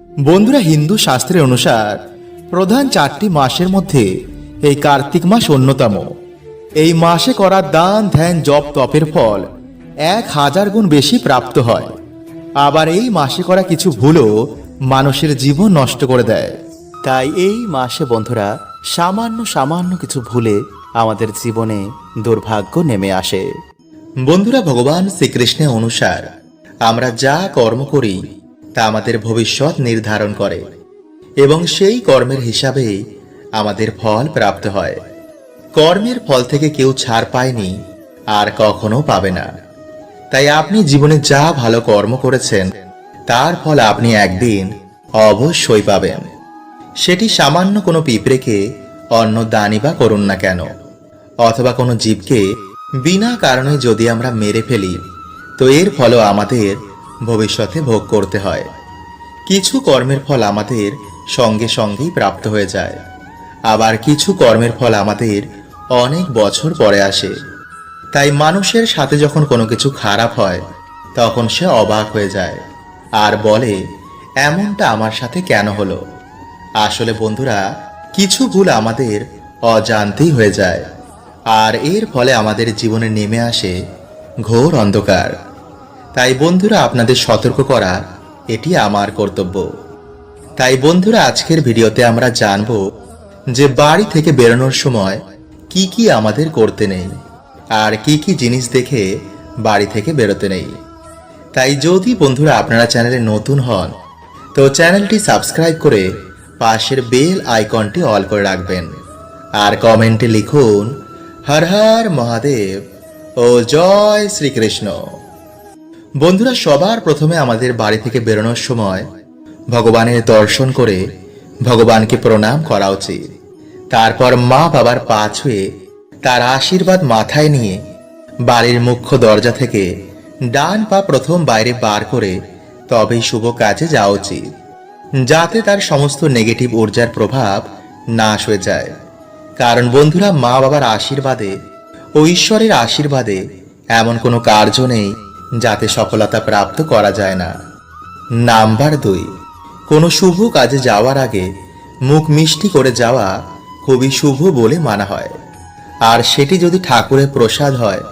বন্ধুরা হিন্দু শাস্ত্রের অনুসার প্রধান চারটি মাসের মধ্যে এই কার্তিক মাস অন্যতম। এই মাসে করা দান, ধ্যান, জপ, তপের ফল এক হাজার গুণ বেশি প্রাপ্ত হয়। আবার এই মাসে করা কিছু ভুলও মানুষের জীবন নষ্ট করে দেয়। তাই এই মাসে বন্ধুরা সামান্য সামান্য কিছু ভুলে আমাদের জীবনে দুর্ভাগ্য নেমে আসে। বন্ধুরা ভগবান শ্রীকৃষ্ণের অনুসার আমরা যা কর্ম করি তা আমাদের ভবিষ্যৎ নির্ধারণ করে এবং সেই কর্মের হিসাবেই আমাদের ফল প্রাপ্ত হয়। কর্মের ফল থেকে কেউ ছাড় পায়নি, আর কখনো পাবে না। তাই আপনি জীবনে যা ভালো কর্ম করেছেন, তার ফল আপনি একদিন অবশ্যই পাবেন। সেটি সামান্য কোনো পিঁপড়েকে অন্ন দানি বা করুন না কেন, অথবা কোনো জীবকে বিনা কারণে যদি আমরা মেরে ফেলি, তো এর ফলও আমাদের ভবিষ্যতে ভোগ করতে হয়। কিছু কর্মের ফল আমাদের সঙ্গে সঙ্গেই প্রাপ্ত হয়ে যায়। আবার কিছু কর্মের ফল আমাদের অনেক বছর পরে আসে। তাই মানুষের সাথে যখন কোনো কিছু খারাপ হয়, তখন সে অবাক হয়ে যায়। আর বলে, এমনটা আমার সাথে কেন হলো? আসলে বন্ধুরা, কিছু ভুল আমাদের অজান্তেই হয়ে যায়। আর এর ফলে আমাদের জীবনে নেমে আসে ঘোর অন্ধকার। তাই বন্ধুরা আপনাদের সতর্ক করা, এটি আমার কর্তব্য। তাই বন্ধুরা আজকের ভিডিওতে আমরা জানব যে বাড়ি থেকে বেরোনোর সময় কি কি আমাদের করতে নেই আর কি কি জিনিস দেখে বাড়ি থেকে বেরোতে নেই। তাই যদি বন্ধুরা আপনারা চ্যানেলে নতুন হন, তো চ্যানেলটি সাবস্ক্রাইব করে পাশের বেল আইকনটি অল করে রাখবেন। আর কমেন্টে লিখুন, হর হর মহাদেব ও জয় শ্রীকৃষ্ণ। বন্ধুরা, সবার প্রথমে আমাদের বাড়ি থেকে বেরোনোর সময় ভগবানের দর্শন করে ভগবানকে প্রণাম করা উচিত। তারপর মা বাবার পা ছুঁয়ে তার আশীর্বাদ মাথায় নিয়ে বাড়ির মুখ্য দরজা থেকে ডান পা প্রথম বাইরে বার করে তবেই শুভ কাজে যাওয়া উচিত, যাতে তার সমস্ত নেগেটিভ ঊর্জার প্রভাব নাশ হয়ে যায়। কারণ বন্ধুরা, মা বাবার আশীর্বাদে ও ঈশ্বরের আশীর্বাদে এমন কোনো কার্য নেই যাতে সফলতা প্রাপ্ত করা যায় না। নাম্বার দুই, কোনো শুভ কাজে যাওয়ার আগে মুখ মিষ্টি করে যাওয়া খুবই শুভ বলে মানা হয়। আর সেটি যদি ঠাকুরের প্রসাদ হয়,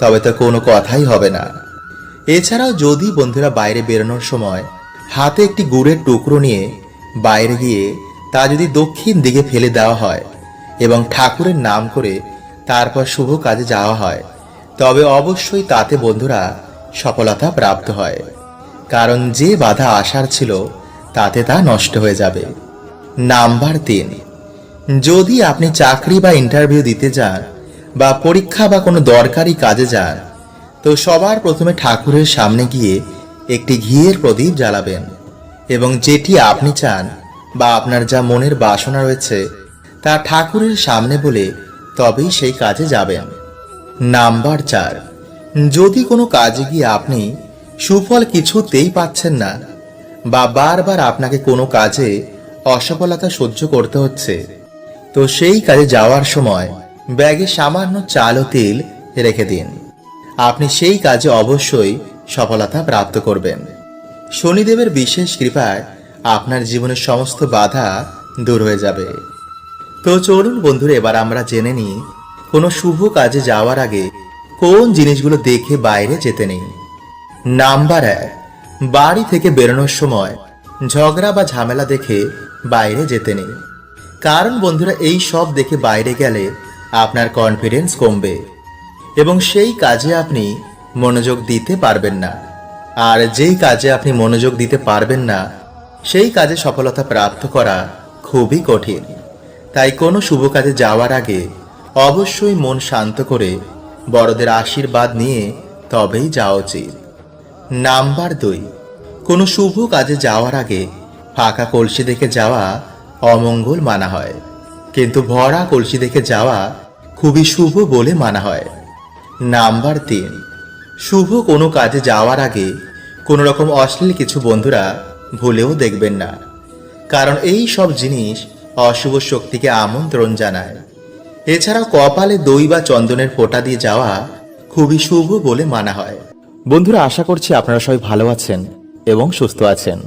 তবে তো কোনো কথাই হবে না। এছাড়াও যদি বন্ধুরা বাইরে বেরোনোর সময় হাতে একটি গুড়ের টুকরো নিয়ে বাইরে গিয়ে তা যদি দক্ষিণ দিকে ফেলে দেওয়া হয় এবং ঠাকুরের নাম করে তারপর শুভ কাজে যাওয়া হয়, তবে অবশ্যই তাতে বন্ধুরা সফলতা প্রাপ্ত হয়। কারণ যে বাধা আসার ছিল, তাতে তা নষ্ট হয়ে যাবে। নাম্বার তিন, যদি আপনি চাকরি বা ইন্টারভিউ দিতে যান বা পরীক্ষা বা কোনো দরকারি কাজে যান, তো সবার প্রথমে ঠাকুরের সামনে গিয়ে একটি ঘিয়ের প্রদীপ জ্বালাবেন এবং যেটি আপনি চান বা আপনার যা মনের বাসনা রয়েছে, তা ঠাকুরের সামনে বলে তবেই সেই কাজে যাবেন। নাম্বার চার যদি কোনো কাজে গিয়ে আপনি সুফল কিছুতেই পাচ্ছেন না, বা বারবার আপনাকে কোনো কাজে অসফলতা সহ্য করতে হচ্ছে, তো সেই কাজে যাওয়ার সময় ব্যাগে সামান্য চাল ও তেল রেখে দিন। আপনি সেই কাজে অবশ্যই সফলতা প্রাপ্ত করবেন। শনিদেবের বিশেষ কৃপায় আপনার জীবনের সমস্ত বাধা দূর হয়ে যাবে। তো চলুন বন্ধুরা, এবার আমরা জেনে নিই, কোনো শুভ কাজে যাওয়ার আগে কোন জিনিসগুলো দেখে বাইরে যেতে নেই। নাম্বার এক, বাড়ি থেকে বেরোনোর সময় ঝগড়া বা ঝামেলা দেখে বাইরে যেতে নেই। কারণ বন্ধুরা, এই সব দেখে বাইরে গেলে আপনার কনফিডেন্স কমবে এবং সেই কাজে আপনি মনোযোগ দিতে পারবেন না। আর যেই কাজে আপনি মনোযোগ দিতে পারবেন না, সেই কাজে সফলতা প্রাপ্ত করা খুবই কঠিন। তাই কোনো শুভ কাজে যাওয়ার আগে অবশ্যই মন শান্ত করে বড়দের আশীর্বাদ নিয়ে তবেই যাওয়া উচিত। নাম্বার দুই, কোনো শুভ কাজে যাওয়ার আগে ফাঁকা কলসি দেখে যাওয়া অমঙ্গল মানা হয়। কিন্তু ভরা কলসি দেখে যাওয়া খুবই শুভ বলে মানা হয়। নাম্বার তিন, শুভ কোনো কাজে যাওয়ার আগে কোনো রকম অশ্লীল কিছু বন্ধুরা ভুলেও দেখবেন না। কারণ এই সব জিনিস অশুভ শক্তিকে আমন্ত্রণ জানায়। এছাড়াও কপালে দই বা চন্দনের ফোঁটা দিয়ে যাওয়া খুবই শুভ বলে মানা হয়। বন্ধুরা, আশা করছি আপনারা সবাই ভালো আছেন এবং সুস্থ আছেন।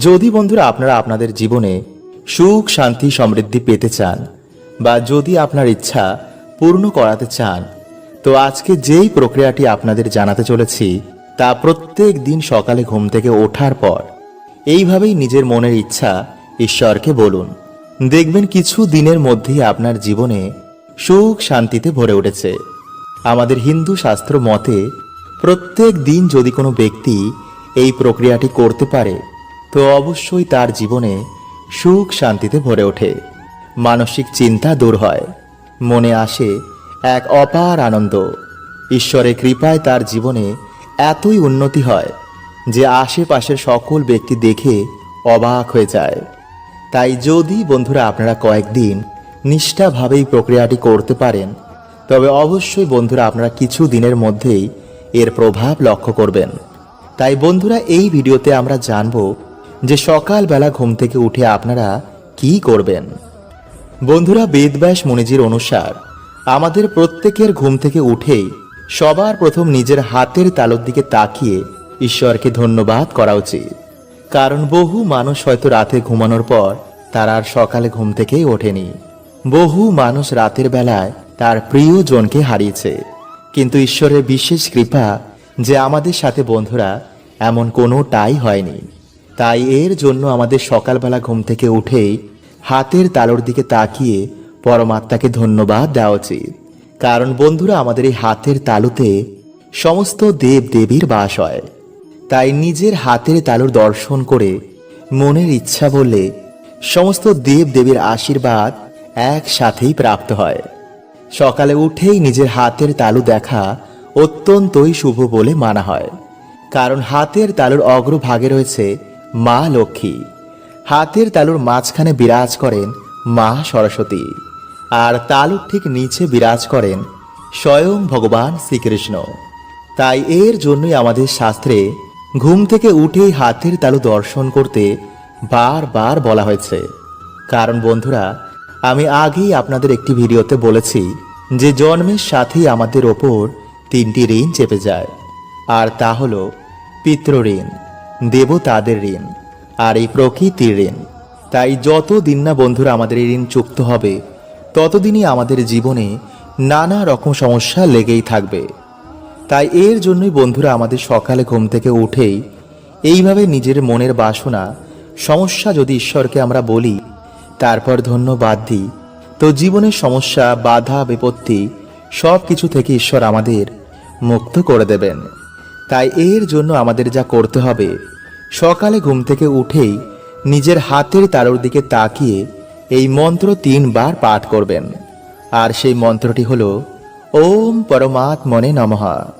যদি বন্ধুরা আপনারা আপনাদের জীবনে সুখ, শান্তি, সমৃদ্ধি পেতে চান বা যদি আপনার ইচ্ছা পূর্ণ করাতে চান, তো আজকে যেই প্রক্রিয়াটি আপনাদের জানাতে চলেছি, তা প্রত্যেক দিন সকালে ঘুম থেকে ওঠার পর এইভাবেই নিজের মনের ইচ্ছা ঈশ্বরকে বলুন। দেখবেন কিছু দিনের মধ্যেই আপনার জীবনে সুখ শান্তিতে ভরে উঠেছে। আমাদের হিন্দু শাস্ত্র মতে, প্রত্যেক দিন যদি কোনো ব্যক্তি এই প্রক্রিয়াটি করতে পারে, তো অবশ্যই তার জীবনে সুখ শান্তিতে ভরে ওঠে। মানসিক চিন্তা দূর হয়। মনে আসে এক অপার আনন্দ। ঈশ্বরের কৃপায় তার জীবনে এতই উন্নতি হয় যে আশেপাশের সকল ব্যক্তি দেখে অবাক হয়ে যায়। তাই যদি বন্ধুরা আপনারা কয়েকদিন নিষ্ঠাভাবে এই প্রক্রিয়াটি করতে পারেন, তবে অবশ্যই বন্ধুরা আপনারা কিছু দিনের মধ্যেই এর প্রভাব লক্ষ্য করবেন। তাই বন্ধুরা, এই ভিডিওতে আমরা জানব যে সকালবেলা ঘুম থেকে উঠে আপনারা কি করবেন। বন্ধুরা, বেদব্যাস মনিজির অনুসার, আমাদের প্রত্যেকের ঘুম থেকে উঠেই সবার প্রথম নিজের হাতের তালুর দিকে তাকিয়ে ঈশ্বরকে ধন্যবাদ করা উচিত। কারণ বহু মানুষ হয়তো রাতে ঘুমানোর পর তার আর সকালে ঘুম থেকেই ওঠেনি। বহু মানুষ রাতের বেলায় তার প্রিয়জনকে হারিয়েছে। কিন্তু ঈশ্বরের বিশেষ কৃপা যে আমাদের সাথে বন্ধুরা এমন কোনোটাই হয়নি। তাই এর জন্য আমাদের সকালবেলা ঘুম থেকে উঠেই হাতের তালুর দিকে তাকিয়ে পরমাত্মাকে ধন্যবাদ দেওয়া উচিত। কারণ বন্ধুরা আমাদের এই হাতের তালুতে সমস্ত দেব দেবীর বাস হয়। তাই নিজের হাতের তালুর দর্শন করে মনের ইচ্ছা বললে সমস্ত দেব দেবীর আশীর্বাদ একসাথেই প্রাপ্ত হয়। সকালে উঠেই নিজের হাতের তালু দেখা অত্যন্তই শুভ বলে মানা হয়। কারণ হাতের তালুর অগ্রভাগে রয়েছে মা লক্ষ্মী। হাতের তালুর মাঝখানে বিরাজ করেন মা সরস্বতী। আর তালুর ঠিক নিচে বিরাজ করেন স্বয়ং ভগবান শ্রীকৃষ্ণ। তাই এর জন্যই আমাদের শাস্ত্রে ঘুম থেকে উঠেই হাতির তালু দর্শন করতে বারবার বলা হয়েছে। কারণ বন্ধুরা, আমি আগেই আপনাদের একটি ভিডিওতে বলেছি যে জন্মের সাথেই আমাদের ওপর তিনটি ঋণ চেপে যায়। আর তা হলো পিতৃঋণ দেবতাদের ঋণ, আর এই প্রকৃতির ঋণ। তাই যত দিন না বন্ধুরা আমাদের এই ঋণ চুক্ত হবে, ততদিনই আমাদের জীবনে নানা রকম সমস্যা লেগেই থাকবে। তাই এর জন্যই বন্ধুরা আমাদের সকালে ঘুম থেকে উঠেই এইভাবে নিজের মনের বাসনা, সমস্যা যদি ঈশ্বরকে আমরা বলি, তারপর ধন্যবাদ দিই। তো জীবনের সমস্যা, বাধা, বিপত্তি সব কিছু থেকে ঈশ্বর আমাদের মুক্ত করে দেবেন। তাই এর জন্য আমাদের যা করতে হবে, সকালে ঘুম থেকে উঠেই নিজের হাতের তারোর দিকে তাকিয়ে এই মন্ত্র তিনবার পাঠ করবেন। আর সেই মন্ত্রটি হল, ওম পরমাত্মনে নমঃ।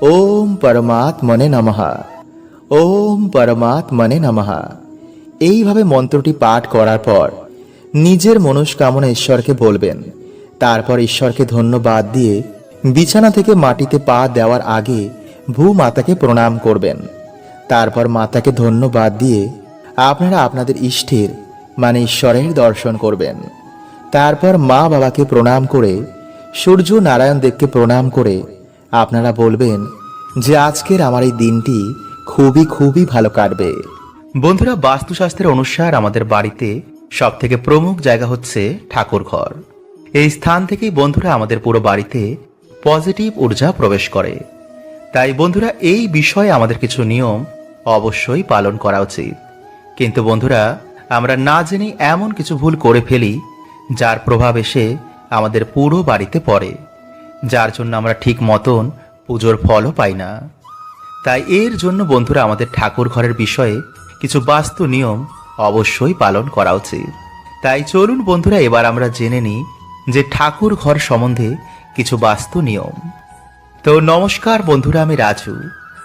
ওম পরমাত্মনে নমঃ। ওম পরমাত্মনে নমঃ। এইভাবে মন্ত্রটি পাঠ করার পর নিজের মনস্কামনা ঈশ্বরকে বলবেন। তারপর ঈশ্বরকে ধন্যবাদ দিয়ে বিছানা থেকে মাটিতে পা দেওয়ার আগে ভূ মাতাকে প্রণাম করবেন। তারপর মাতাকে ধন্যবাদ দিয়ে আপনারা আপনাদের ইষ্টের মানে ঈশ্বরের দর্শন করবেন। তারপর মা বাবাকে প্রণাম করে সূর্য নারায়ণ দেবকে প্রণাম করে আপনারা বলবেন যে আজকের আমার এই দিনটি খুবই খুবই ভালো কাটবে। বন্ধুরা, বাস্তুশাস্ত্রের অনুসার আমাদের বাড়িতে সব থেকে প্রমুখ জায়গা হচ্ছে ঠাকুর ঘর এই স্থান থেকেই বন্ধুরা আমাদের পুরো বাড়িতে পজিটিভ ঊর্জা প্রবেশ করে। তাই বন্ধুরা, এই বিষয়ে আমাদের কিছু নিয়ম অবশ্যই পালন করা উচিত। কিন্তু বন্ধুরা, আমরা না জেনে এমন কিছু ভুল করে ফেলি, যার প্রভাব এসে আমাদের পুরো বাড়িতে পড়ে। যার জন্য আমরা ঠিক মতন পুজোর ফলও পাই না। তাই এর জন্য বন্ধুরা আমাদের ঠাকুর ঘরের বিষয়ে কিছু বাস্তু নিয়ম অবশ্যই পালন করা উচিত। তাই চলুন বন্ধুরা, এবার আমরা জেনে নিই যে ঠাকুর ঘর সম্বন্ধে কিছু বাস্তু নিয়ম। তো নমস্কার বন্ধুরা, আমি রাজু,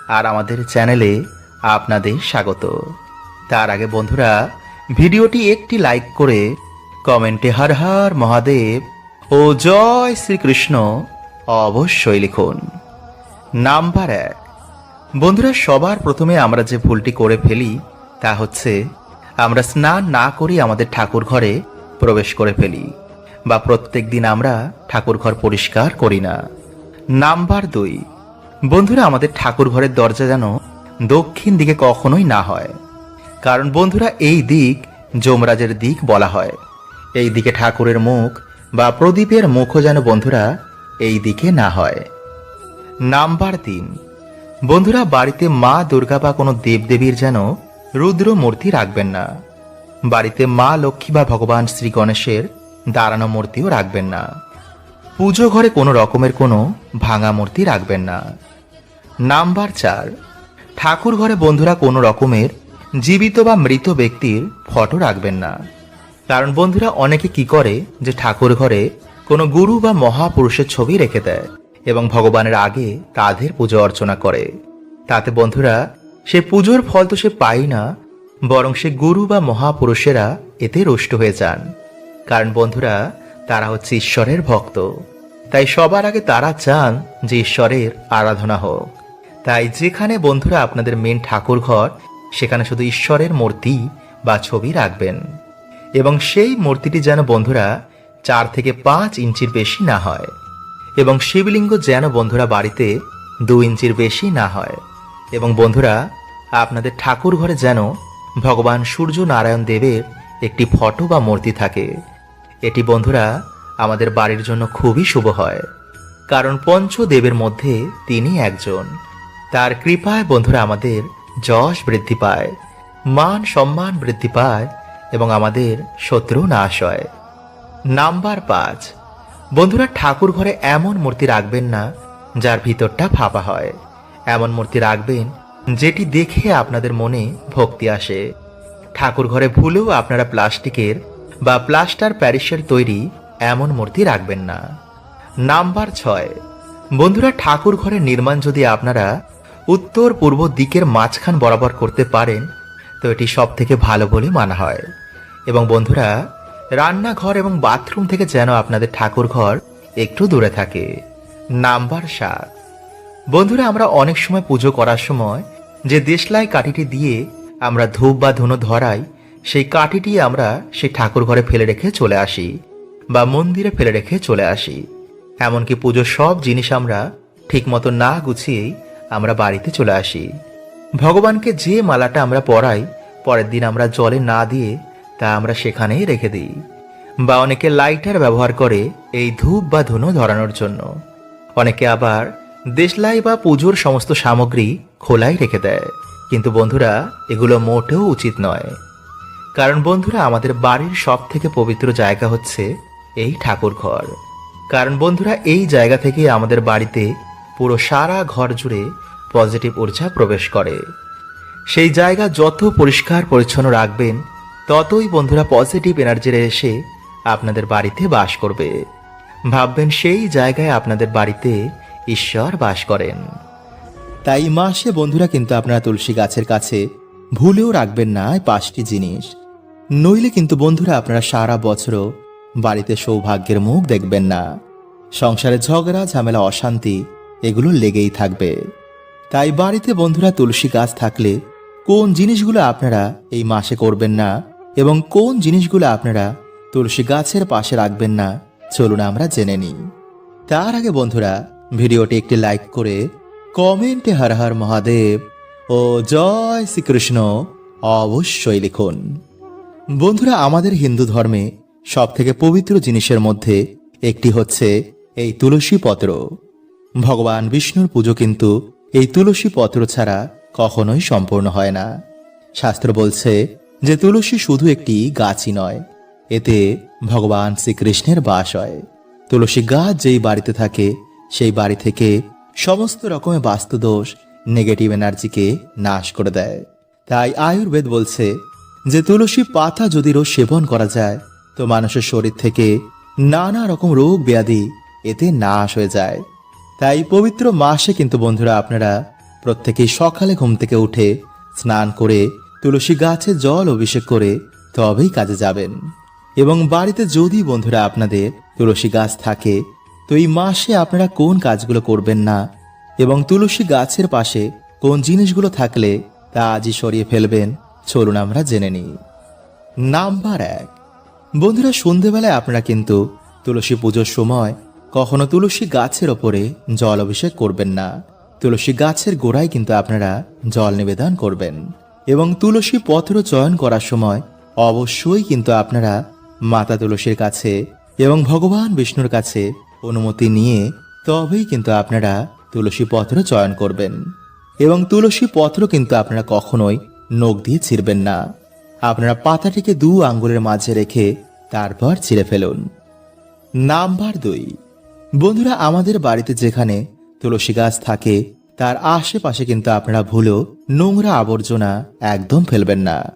আর আমাদের চ্যানেলে আপনাদের স্বাগত। তার আগে বন্ধুরা, ভিডিওটি একটি লাইক করে কমেন্টে হর হর মহাদেব ও জয় শ্রীকৃষ্ণ অবশ্যই লিখুন। নাম্বার এক। বন্ধুরা, সবার প্রথমে আমরা যে ভুলটি করে ফেলি, তা হচ্ছে আমরা স্নান না করেই আমাদের ঠাকুর ঘরে প্রবেশ করে ফেলি বা প্রত্যেক দিন আমরা ঠাকুর ঘর পরিষ্কার করি না। নাম্বার দুই। বন্ধুরা, আমাদের ঠাকুর ঘরের দরজা যেন দক্ষিণ দিকে কখনোই না হয়। কারণ বন্ধুরা, এই দিক যমরাজের দিক বলা হয়। এই দিকে ঠাকুরের মুখ বা প্রদীপের মুখও যেন বন্ধুরা এই দিকে না হয়। নাম্বার তিন। বন্ধুরা, বাড়িতে মা, দুর্গা বা কোনো দেবদেবীর যেন রুদ্র মূর্তি রাখবেন না। বাড়িতে মা, লক্ষ্মী বা ভগবান শ্রী গণেশের দাঁড়ানো মূর্তিও রাখবেন না। পুজো ঘরে কোনো রকমের কোনো ভাঙা মূর্তি রাখবেন না। নাম্বার চার। ঠাকুর ঘরে বন্ধুরা কোনো রকমের জীবিত বা মৃত ব্যক্তির ফটো রাখবেন না। কারণ বন্ধুরা, অনেকে কি করে যে ঠাকুর ঘরে কোনো গুরু বা মহাপুরুষের ছবি রেখে দেয় এবং ভগবানের আগে তাদের পুজো অর্চনা করে। তাতে বন্ধুরা, সে পুজোর ফল তো সে পায় না, বরং সে গুরু বা মহাপুরুষেরা এতে রুষ্ট হয়ে যান। কারণ বন্ধুরা, তারা হচ্ছে ঈশ্বরের ভক্ত। তাই সবার আগে তারা চান যে ঈশ্বরের আরাধনা হোক। তাই যেখানে বন্ধুরা আপনাদের মেন ঠাকুর ঘর, সেখানে শুধু ঈশ্বরের মূর্তি বা ছবি রাখবেন। এবং সেই মূর্তিটি যেন বন্ধুরা চার থেকে পাঁচ ইঞ্চির বেশি না হয়। এবং শিবলিঙ্গ যেন বন্ধুরা বাড়িতে দু ইঞ্চির বেশি না হয়। এবং বন্ধুরা, আপনাদের ঠাকুর ঘরে যেন ভগবান সূর্য নারায়ণ দেবের একটি ফটো বা মূর্তি থাকে। এটি বন্ধুরা, আমাদের বাড়ির জন্য খুবই শুভ হয়। কারণ পঞ্চদেবের মধ্যে তিনি একজন। তার কৃপায় বন্ধুরা আমাদের যশ বৃদ্ধি পায়, মান সম্মান বৃদ্ধি পায় এবং আমাদের শত্রু নাশ হয়। নাম্বার পাঁচ। বন্ধুরা, ঠাকুর ঘরে এমন মূর্তি রাখবেন না, যার ভিতরটা ফাঁপা হয়। এমন মূর্তি রাখবেন, যেটি দেখে আপনাদের মনে ভক্তি আসে। ঠাকুর ঘরে ভুলেও আপনারা প্লাস্টিকের বা প্লাস্টার প্যারিসের তৈরি এমন মূর্তি রাখবেন না। নাম্বার ছয়। বন্ধুরা, ঠাকুর ঘরের নির্মাণ যদি আপনারা উত্তর পূর্ব দিকের মাঝখান বরাবর করতে পারেন, তো এটি সব থেকে ভালো বলে মানা হয়। এবং বন্ধুরা রান্নাঘর এবং বাথরুম থেকে যেন আপনাদের ঠাকুর ঘর একটু দূরে থাকে। নাম্বার সাত। বন্ধুরা, আমরা অনেক সময় পুজো করার সময় যে দেশলাই কাঠিটি দিয়ে আমরা ধূপ বা ধুনো ধরাই, সেই কাঠিটি আমরা সেই ঠাকুর ঘরে ফেলে রেখে চলে আসি বা মন্দিরে ফেলে রেখে চলে আসি। এমনকি পুজোর সব জিনিস আমরা ঠিকমতো না গুছিয়েই আমরা বাড়িতে চলে আসি। ভগবানকে যে মালাটা আমরা পরাই, পরের দিন আমরা জলে না দিয়ে তা আমরা সেখানেই রেখে দিই। বা অনেকে লাইটার ব্যবহার করে এই ধূপ বা ধুনো ধরানোর জন্য। অনেকে আবার দেশলাই বা পুজোর সমস্ত সামগ্রী খোলাই রেখে দেয়। কিন্তু বন্ধুরা, এগুলো মোটেও উচিত নয়। কারণ বন্ধুরা, আমাদের বাড়ির সব থেকে পবিত্র জায়গা হচ্ছে এই ঠাকুর ঘর। কারণ বন্ধুরা, এই জায়গা থেকে আমাদের বাড়িতে পুরো সারা ঘর জুড়ে পজিটিভ ঊর্জা প্রবেশ করে। সেই জায়গা যত পরিষ্কার পরিচ্ছন্ন রাখবেন ততই বন্ধুরা পজিটিভ এনার্জির এসে আপনাদের বাড়িতে বাস করবে। ভাববেন সেই জায়গায় আপনাদের বাড়িতে ঈশ্বর বাস করেন। তাই মাসে বন্ধুরা কিন্তু আপনারা তুলসী গাছের কাছে ভুলেও রাখবেন না পাঁচটি জিনিস। নইলে কিন্তু বন্ধুরা আপনারা সারা বছরও বাড়িতে সৌভাগ্যের মুখ দেখবেন না। সংসারে ঝগড়া, ঝামেলা, অশান্তি এগুলো লেগেই থাকবে। তাই বাড়িতে বন্ধুরা তুলসী গাছ থাকলে কোন জিনিসগুলো আপনারা এই মাসে করবেন না এবং কোন জিনিসগুলো আপনারা তুলসী গাছের পাশে রাখবেন না, চলুন আমরা জেনে নিই। তার আগে বন্ধুরা, ভিডিওটি একটি লাইক করে কমেন্টে হর হর মহাদেব ও জয় শ্রীকৃষ্ণ অবশ্যই লিখুন। বন্ধুরা, আমাদের হিন্দু ধর্মে সব থেকে পবিত্র জিনিসের মধ্যে একটি হচ্ছে এই তুলসী পত্র। ভগবান বিষ্ণুর পুজো কিন্তু এই তুলসী পত্র ছাড়া কখনোই সম্পূর্ণ হয় না। শাস্ত্র বলছে যে তুলসী শুধু একটি গাছই নয়, এতে ভগবান শ্রীকৃষ্ণের বাস হয়। তুলসী গাছ যেই বাড়িতে থাকে, সেই বাড়ি থেকে সমস্ত রকমের বাস্তুদোষ নেগেটিভ এনার্জিকে নাশ করে দেয়। তাই আয়ুর্বেদ বলছে, যে তুলসী পাতা যদি রোজ সেবন করা যায়, তো মানুষের শরীর থেকে নানা রকম রোগ ব্যাধি এতে নাশ হয়ে যায়। তাই পবিত্র মাসে কিন্তু বন্ধুরা আপনারা প্রত্যেকেই সকালে ঘুম থেকে উঠে স্নান করে তুলসী গাছে জল অভিষেক করে তবেই কাজে যাবেন। এবং বাড়িতে যদি বন্ধুরা আপনাদের তুলসী গাছ থাকে, তো এই মাসে আপনারা কোন কাজগুলো করবেন না? এবং তুলসী গাছের পাশে কোন জিনিসগুলো থাকলে তা আজই সরিয়ে ফেলবেন, চলুন আমরা জেনে নিই। নাম্বার এক। বন্ধুরা, সন্ধেবেলায় আপনারা কিন্তু তুলসী পুজোর সময় কখনো তুলসী গাছের ওপরে জল অভিষেক করবেন না। তুলসী গাছের গোড়ায় কিন্তু আপনারা জল নিবেদন করবেন। এবং তুলসী পত্র চয়ন করার সময় অবশ্যই কিন্তু আপনারা মাতা তুলসীর কাছে এবং ভগবান বিষ্ণুর কাছে অনুমতি নিয়ে তবেই কিন্তু আপনারা তুলসী পত্র চয়ন করবেন। এবং তুলসী পত্র কিন্তু আপনারা কখনোই নখ দিয়ে ছিঁড়বেন না। আপনারা পাতাটিকে দু আঙ্গুলের মাঝে রেখে তারপর ছিঁড়ে ফেলুন। নাম্বার দুই। বন্ধুরা, আমাদের বাড়িতে যেখানে তুলসী গাছ থাকে তার আশেপাশে কিন্তু আপনারা ভুলেও নোংরা আবর্জনা একদম ফেলবেন না।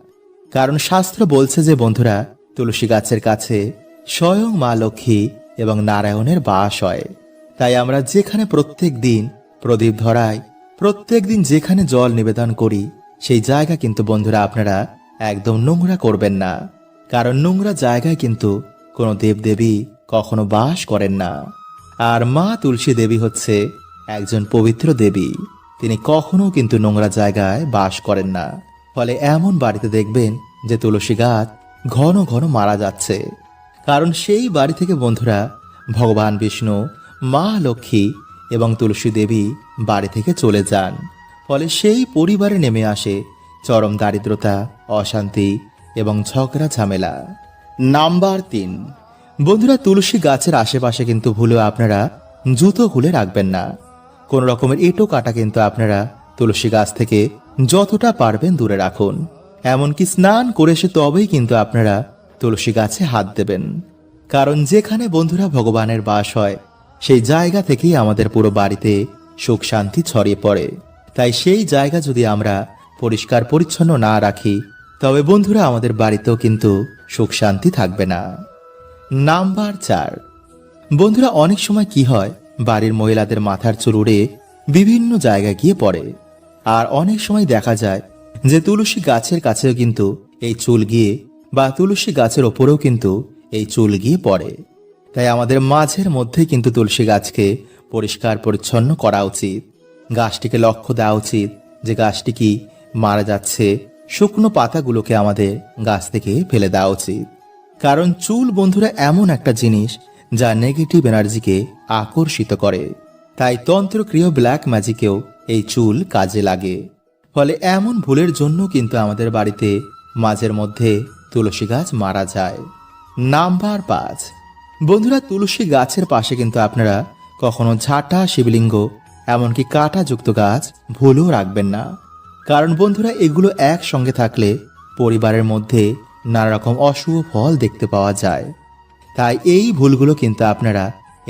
কারণ শাস্ত্র বলছে যে, বন্ধুরা, তুলসী গাছের কাছে স্বয়ং মা লক্ষ্মী এবং নারায়ণের বাস হয়। তাই আমরা যেখানে প্রত্যেক দিন প্রদীপ ধরাই, প্রত্যেক দিন যেখানে জল নিবেদন করি, সেই জায়গা কিন্তু, বন্ধুরা, আপনারা একদম নোংরা করবেন না। কারণ নোংরা জায়গায় কিন্তু কোনো দেবদেবী কখনো বাস করেন না। আর মা তুলসী দেবী হচ্ছে একজন পবিত্র দেবী। তিনি কখনো কিন্তু নোংরা জায়গায় বাস করেন না। ফলে এমন বাড়িতে দেখবেন যে তুলসী গাছ ঘন ঘন মারা যাচ্ছে। কারণ সেই বাড়ি থেকে বন্ধুরা ভগবান বিষ্ণু, মা লক্ষ্মী এবং তুলসী দেবী বাড়ি থেকে চলে যান। ফলে সেই পরিবারে নেমে আসে চরম দারিদ্রতা, অশান্তি এবং ঝগড়া ঝামেলা। নাম্বার তিন। বন্ধুরা, তুলসী গাছের আশেপাশে কিন্তু ভুলেও আপনারা জুতো খুলে রাখবেন না। কোন রকমের এটো কাটা কিন্তু আপনারা তুলসী গাছ থেকে যতটা পারবেন দূরে রাখুন। এমনকি স্নান করে এসে তবেই কিন্তু আপনারা তুলসী গাছে হাত দেবেন। কারণ যেখানে বন্ধুরা ভগবানের বাস হয়, সেই জায়গা থেকেই আমাদের পুরো বাড়িতে সুখ শান্তি ছড়িয়ে পড়ে। তাই সেই জায়গা যদি আমরা পরিষ্কার পরিচ্ছন্ন না রাখি, তবে বন্ধুরা আমাদের বাড়িতেও কিন্তু সুখ শান্তি থাকবে না। নাম্বার চার। বন্ধুরা, অনেক সময় কি হয় বাড়ির মহিলাদের মাথার চুল উড়ে বিভিন্ন জায়গায় গিয়ে পড়ে। আর অনেক সময় দেখা যায় যে তুলসী গাছের কাছেও কিন্তু এই চুল গিয়ে বা তুলসী গাছের ওপরেও কিন্তু এই চুল গিয়ে পড়ে। তাই আমাদের মাঝের মধ্যে কিন্তু তুলসী গাছকে পরিষ্কার পরিচ্ছন্ন করা উচিত। গাছটিকে লক্ষ্য দেওয়া উচিত যে গাছটি কি মারা যাচ্ছে। শুকনো পাতাগুলোকে আমাদের গাছ থেকে ফেলে দেওয়া উচিত। কারণ চুল বন্ধুরা এমন একটা জিনিস যা নেগেটিভ এনার্জিকে আকর্ষিত করে। তাই তন্ত্রক্রিয় ব্ল্যাক ম্যাজিকেও এই চুল কাজে লাগে। ফলে এমন ভুলের জন্য কিন্তু আমাদের বাড়িতে মাঝের মধ্যে তুলসী গাছ মারা যায়। নাম্বার পাঁচ। বন্ধুরা, তুলসী গাছের পাশে কিন্তু আপনারা কখনো ঝাঁটা, শিবলিঙ্গ, এমনকি কাঁটাযুক্ত গাছ ভুলেও রাখবেন না। কারণ বন্ধুরা, এগুলো একসঙ্গে থাকলে পরিবারের মধ্যে নানা রকম অশুভ ফল দেখতে পাওয়া যায়। তাই এই ভুলগুলো কিন্তু আপনারা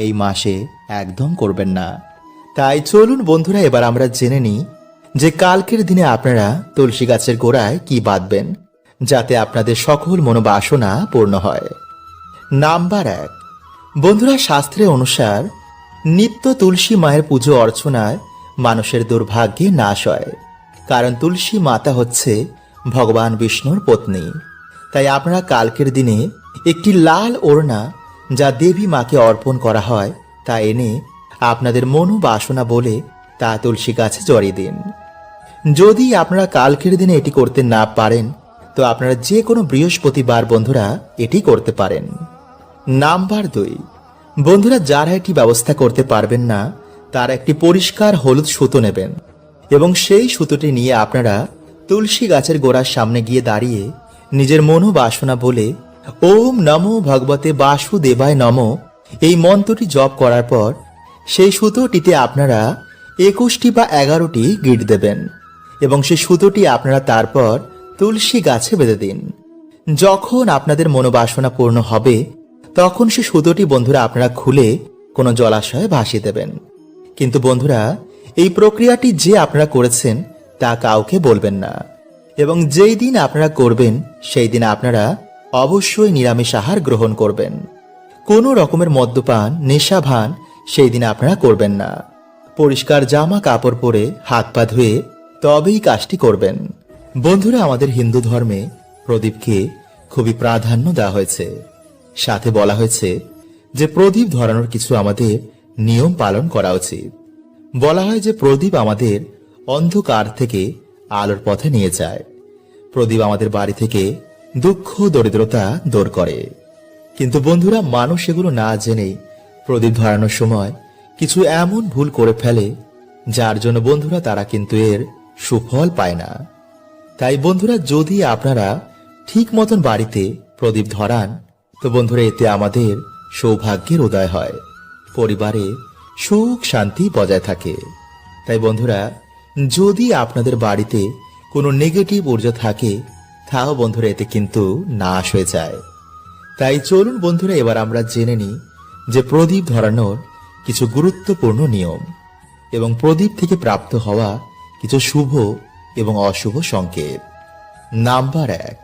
এই মাসে একদম করবেন না। তাই চলুন বন্ধুরা, এবার আমরা জেনে নিই যে কালকের দিনে আপনারা তুলসী গাছের গোড়ায় কি বাঁধবেন, যাতে আপনাদের সকল মনোবাসনা পূর্ণ হয়। নাম্বার এক, বন্ধুরা, শাস্ত্রে অনুসার নিত্য তুলসী মায়ের পুজো অর্চনায় মানুষের দুর্ভাগ্যে নাশ হয়, কারণ তুলসী মাতা হচ্ছে ভগবান বিষ্ণুর পত্নী। তাই আপনারা কালকের দিনে একটি লাল ওড়না যা দেবী মাকে অর্পণ করা হয়, তা এনে আপনাদের মনোবাসনা বলে তা তুলসী গাছে জড়িয়ে দিন। যদি আপনারা কালকের দিনে এটি করতে না পারেন, তো আপনারা যে কোনো বৃহস্পতিবার বন্ধুরা এটি করতে পারেন। নাম্বার দুই, বন্ধুরা যারা এটি ব্যবস্থা করতে পারবেন না, তার একটি পরিষ্কার হলুদ সুতো নেবেন এবং সেই সুতোটি নিয়ে আপনারা তুলসী গাছের গোড়ার সামনে গিয়ে দাঁড়িয়ে নিজের মনোবাসনা বলে, ওম নমো ভগবতে বাসুদেবায় নম। এই মন্ত্রটি জপ করার পর, সেই সুতোটিতে আপনারা একুশটি বা এগারোটি গিট দেবেন এবং সেই সুতোটি আপনারা তারপর তুলসী গাছে বেঁধে দিন। যখন আপনাদের মনোবাসনা পূর্ণ হবে, তখন সে সুতোটি বন্ধুরা আপনারা খুলে কোনো জলাশয়ে ভাসিয়ে দেবেন। কিন্তু বন্ধুরা, এই প্রক্রিয়াটি যে আপনারা করেছেন তা কাউকে বলবেন না। এবং যেই দিন আপনারা করবেন, সেই দিন আপনারা অবশ্যই নিরামিষ আহার গ্রহণ করবেন। কোনো রকমের মদ্যপান নেশা ভান সেই দিন আপনারা করবেন না। পরিষ্কার জামা কাপড় পরে হাত পা ধুয়ে তবেই কাজটি করবেন। বন্ধুরা, আমাদের হিন্দু ধর্মে প্রদীপকে খুবই প্রাধান্য দেওয়া হয়েছে। সাথে বলা হয়েছে যে, প্রদীপ ধরানোর কিছু আমাদের নিয়ম পালন করা উচিত। বলা হয় যে, প্রদীপ আমাদের অন্ধকার থেকে আলোর পথে নিয়ে যায়। প্রদীপ আমাদের বাড়ি থেকে দুঃখ, দরিদ্রতা দূর করে। কিন্তু বন্ধুরা, মানুষ এগুলো না জেনেই প্রদীপ ধরানোর সময় কিছু এমন ভুল করে ফেলে, যার জন্য বন্ধুরা তারা কিন্তু এর সুফল পায় না। তাই বন্ধুরা, যদি আপনারা ঠিক মতন বাড়িতে প্রদীপ ধরান, তো বন্ধুরা, এতে আমাদের সৌভাগ্যের উদয় হয়। পরিবারে সুখ, শান্তি বজায় থাকে। তাই বন্ধুরা যদি আপনাদের বাড়িতে কোনো নেগেটিভ ঊর্জা থাকে, তাও বন্ধুরা, এতে কিন্তু নাশ হয়ে যায়। তাই চলুন বন্ধুরা, এবার আমরা জেনে নিই যে প্রদীপ ধরানোর কিছু গুরুত্বপূর্ণ নিয়ম এবং প্রদীপ থেকে প্রাপ্ত হওয়া কিছু শুভ এবং অশুভ সংকেত। নাম্বার এক।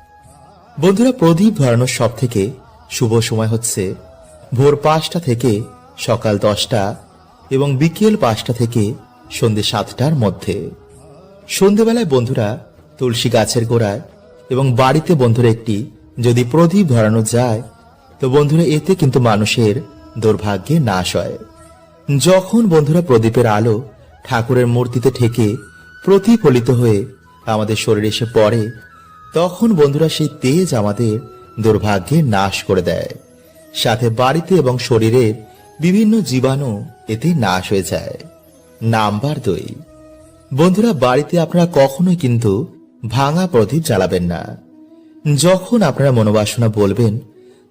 বন্ধুরা, প্রদীপ ধরানোর সব থেকে শুভ সময় হচ্ছে ভোর পাঁচটা থেকে সকাল দশটা এবং বিকেল পাঁচটা থেকে সন্ধে সাতটার মধ্যে। সন্ধেবেলায় বন্ধুরা তুলসী গাছের গোড়ায় এবং বাড়িতে বন্ধুরা একটি যদি প্রদীপ ধরানো যায়, তো বন্ধুরা এতে কিন্তু মানুষের দুর্ভাগ্যে নাশ হয়। যখন বন্ধুরা প্রদীপের আলো ঠাকুরের মূর্তিতে ঠেকে প্রতিফলিত হয়ে আমাদের শরীরে এসে পড়ে, তখন বন্ধুরা সেই তেজ আমাদের দুর্ভাগ্যে নাশ করে দেয়। সাথে বাড়িতে এবং শরীরের বিভিন্ন জীবাণু এতে নাশ হয়ে যায়। নাম্বার দুই। বন্ধুরা, বাড়িতে আপনারা কখনোই কিন্তু ভাঙা প্রদীপ জ্বালাবেন না। যখন আপনারা মনোবাসনা বলবেন,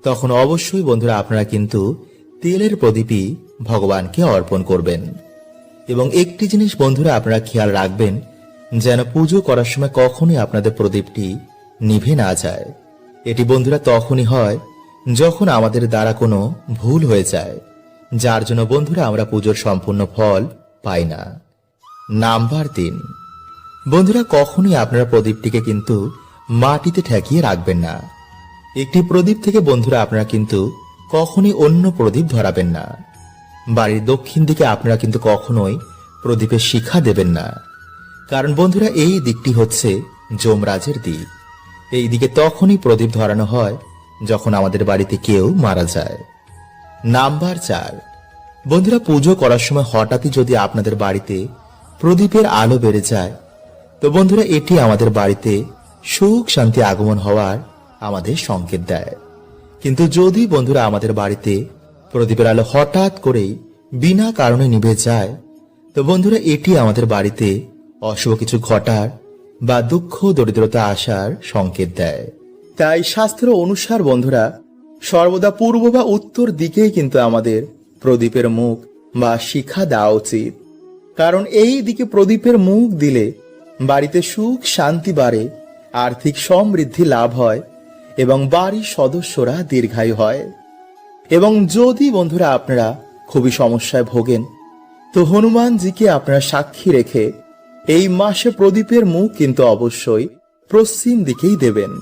তখন অবশ্যই বন্ধুরা আপনারা কিন্তু তেলের প্রদীপই ভগবানকে অর্পণ করবেন। এবং একটি জিনিস বন্ধুরা আপনারা খেয়াল রাখবেন, যেন পুজো করার সময় কখনোই আপনাদের প্রদীপটি নিভে না যায়। এটি বন্ধুরা তখনই হয় যখন আমাদের দ্বারা কোনো ভুল হয়ে যায়, যার জন্য বন্ধুরা আমরা পুজোর সম্পূর্ণ ফল পাই না। নাম্বার তিন বন্ধুরা, কখনোই আপনারা প্রদীপটিকে কিন্তু মাটিতে ঠেকিয়ে রাখবেন না। একটি প্রদীপ থেকে, বন্ধুরা, আপনারা কিন্তু কখনোই অন্য প্রদীপ ধরাবেন না। বাড়ির দক্ষিণ দিকে আপনারা কিন্তু কখনোই প্রদীপের শিখা দেবেন না। কারণ, বন্ধুরা, এই দিকটি হচ্ছে যমরাজের দিক। এই দিকে তখনই প্রদীপ ধরানো হয় যখন আমাদের বাড়িতে কেউ মারা যায়। নাম্বার চার। বন্ধুরা, পুজো করার সময় হঠাৎই যদি আপনাদের বাড়িতে প্রদীপের আলো বেড়ে যায়, তো বন্ধুরা, এটি আমাদের বাড়িতে সুখ শান্তি আগমন হওয়ার আমাদের সংকেত দেয়। কিন্তু যদি বন্ধুরা আমাদের বাড়িতে প্রদীপের আলো হঠাৎ করেই বিনা কারণে নিভে যায়, তো বন্ধুরা, এটি আমাদের বাড়িতে অশুভ কিছু ঘটার বা দুঃখ, দরিদ্রতা আসার সংকেত দেয়। তাই শাস্ত্র অনুসার বন্ধুরা, সর্বদা পূর্ব বা উত্তর দিকেই কিন্তু আমাদের প্রদীপের মুখ বা শিখা দেওয়া উচিত। কারণ এই দিকে প্রদীপের মুখ দিলে বাড়িতে সুখ শান্তি বাড়ে, আর্থিক সমৃদ্ধি লাভ হয় এবং বাড়ির সদস্যরা দীর্ঘায়ু হয়। এবং যদি বন্ধুরা আপনারা খুবই সমস্যায় ভোগেন, তো হনুমানজিকে আপনারা সাক্ষী রেখে এই মাসে প্রদীপের মুখ কিন্তু অবশ্যই পশ্চিম দিকেই দেবেন।